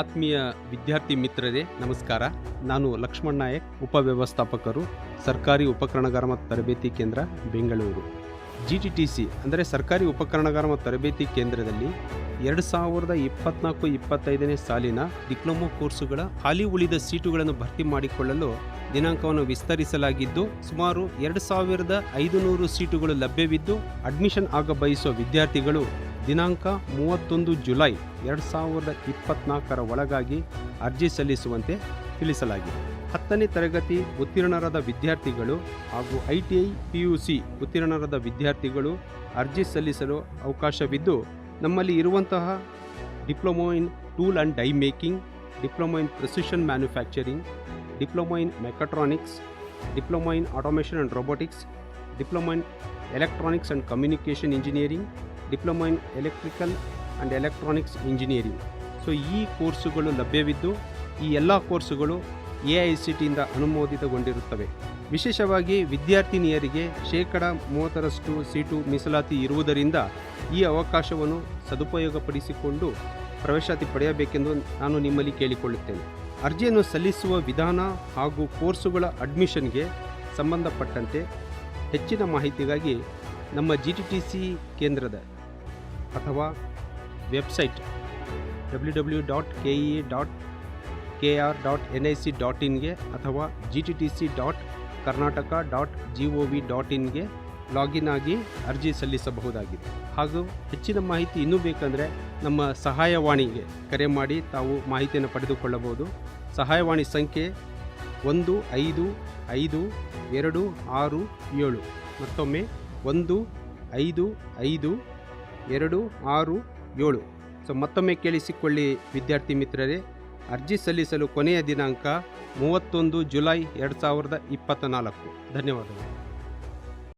ಆತ್ಮೀಯ ವಿದ್ಯಾರ್ಥಿ ಮಿತ್ರರೇ, ನಮಸ್ಕಾರ. ನಾನು ಲಕ್ಷ್ಮಣ್ ನಾಯಕ್, ಉಪವ್ಯವಸ್ಥಾಪಕರು, ಸರ್ಕಾರಿ ಉಪಕರಣಗಾರ ಮತ್ತು ತರಬೇತಿ ಕೇಂದ್ರ, Bengaluru. G T T C ಅಂದರೆ ಸರ್ಕಾರಿ ಉಪಕರಣಗಾರ ಮತ್ತು ತರಬೇತಿ ಕೇಂದ್ರದಲ್ಲಿ ಎರಡು ಸಾವಿರದ ಇಪ್ಪತ್ನಾಲ್ಕು ಇಪ್ಪತ್ತೈದನೇ ಸಾಲಿನ ಡಿಪ್ಲೊಮೊ ಕೋರ್ಸುಗಳ ಖಾಲಿ ಉಳಿದ ಸೀಟುಗಳನ್ನು ಭರ್ತಿ ಮಾಡಿಕೊಳ್ಳಲು ದಿನಾಂಕವನ್ನು ವಿಸ್ತರಿಸಲಾಗಿದ್ದು, ಸುಮಾರು ಎರಡು ಸಾವಿರದ ಐದುನೂರು ಸೀಟುಗಳು ಲಭ್ಯವಿದ್ದು, ಅಡ್ಮಿಷನ್ ಆಗ ಬಯಸುವ ವಿದ್ಯಾರ್ಥಿಗಳು ದಿನಾಂಕ ಮೂವತ್ತೊಂದು ಜುಲೈ ಎರಡು ಸಾವಿರದ ಇಪ್ಪತ್ನಾಲ್ಕರ ಒಳಗಾಗಿ ಅರ್ಜಿ ಸಲ್ಲಿಸುವಂತೆ ತಿಳಿಸಲಾಗಿದೆ. ಹತ್ತನೇ ತರಗತಿ ಉತ್ತೀರ್ಣರಾದ ವಿದ್ಯಾರ್ಥಿಗಳು ಹಾಗೂ I T I P U C ಉತ್ತೀರ್ಣರಾದ ವಿದ್ಯಾರ್ಥಿಗಳು ಅರ್ಜಿ ಸಲ್ಲಿಸಲು ಅವಕಾಶವಿದ್ದು, ನಮ್ಮಲ್ಲಿ ಇರುವಂತಹ diploma in tool and die making, diploma in precision manufacturing, diploma in mechatronics diploma in automation and robotics, diploma in electronics and communication engineering diploma in electrical and electronics engineering. So, ಈ ಕೋರ್ಸುಗಳು ಲಭ್ಯವಿದ್ದು, ಈ ಎಲ್ಲ ಕೋರ್ಸುಗಳು A I C ಟಿಯಿಂದ ಅನುಮೋದಿತಗೊಂಡಿರುತ್ತವೆ. ವಿಶೇಷವಾಗಿ ವಿದ್ಯಾರ್ಥಿನಿಯರಿಗೆ ಶೇಕಡ ಮೂವತ್ತರಷ್ಟು ಸೀಟು ಮೀಸಲಾತಿ ಇರುವುದರಿಂದ ಈ ಅವಕಾಶವನ್ನು ಸದುಪಯೋಗಪಡಿಸಿಕೊಂಡು ಪ್ರವೇಶಾತಿ ಪಡೆಯಬೇಕೆಂದು ನಾನು ನಿಮ್ಮಲ್ಲಿ ಕೇಳಿಕೊಳ್ಳುತ್ತೇನೆ. ಅರ್ಜಿಯನ್ನು ಸಲ್ಲಿಸುವ ವಿಧಾನ ಹಾಗೂ ಕೋರ್ಸುಗಳ ಅಡ್ಮಿಷನ್ಗೆ ಸಂಬಂಧಪಟ್ಟಂತೆ ಹೆಚ್ಚಿನ ಮಾಹಿತಿಗಾಗಿ ನಮ್ಮ ಜಿ ಟಿ ಟಿ ಸಿ ಕೇಂದ್ರದ ಅಥವಾ website W W dot K E dot K R dot N I C dot ಇನ್ಗೆ ಅಥವಾ G T T C dot Karnataka dot G O V dot ಇನ್ಗೆ login ಆಗಿ ಅರ್ಜಿ ಸಲ್ಲಿಸಬಹುದಾಗಿದೆ. ಹಾಗೂ ಹೆಚ್ಚಿನ ಮಾಹಿತಿ ಇನ್ನೂ ಬೇಕಂದರೆ ನಮ್ಮ ಸಹಾಯವಾಣಿಗೆ ಕರೆ ಮಾಡಿ ತಾವು ಮಾಹಿತಿಯನ್ನು ಪಡೆದುಕೊಳ್ಳಬಹುದು. ಸಹಾಯವಾಣಿ ಸಂಖ್ಯೆ ಒಂದು ಐದು ಐದು ಎರಡು ಆರು ಏಳು. ಮತ್ತೊಮ್ಮೆ ಒಂದು ಐದು ಐದು ಎರಡು, ಆರು, ಏಳು. ಸೊ ಮತ್ತೊಮ್ಮೆ ಕೇಳಿಸಿಕೊಳ್ಳಿ ವಿದ್ಯಾರ್ಥಿ ಮಿತ್ರರೇ, ಅರ್ಜಿ ಸಲ್ಲಿಸಲು ಕೊನೆಯ ದಿನಾಂಕ ಮೂವತ್ತೊಂದು ಜುಲೈ ಎರಡು ಸಾವಿರದ ಇಪ್ಪತ್ತ ನಾಲ್ಕು ಧನ್ಯವಾದಗಳು.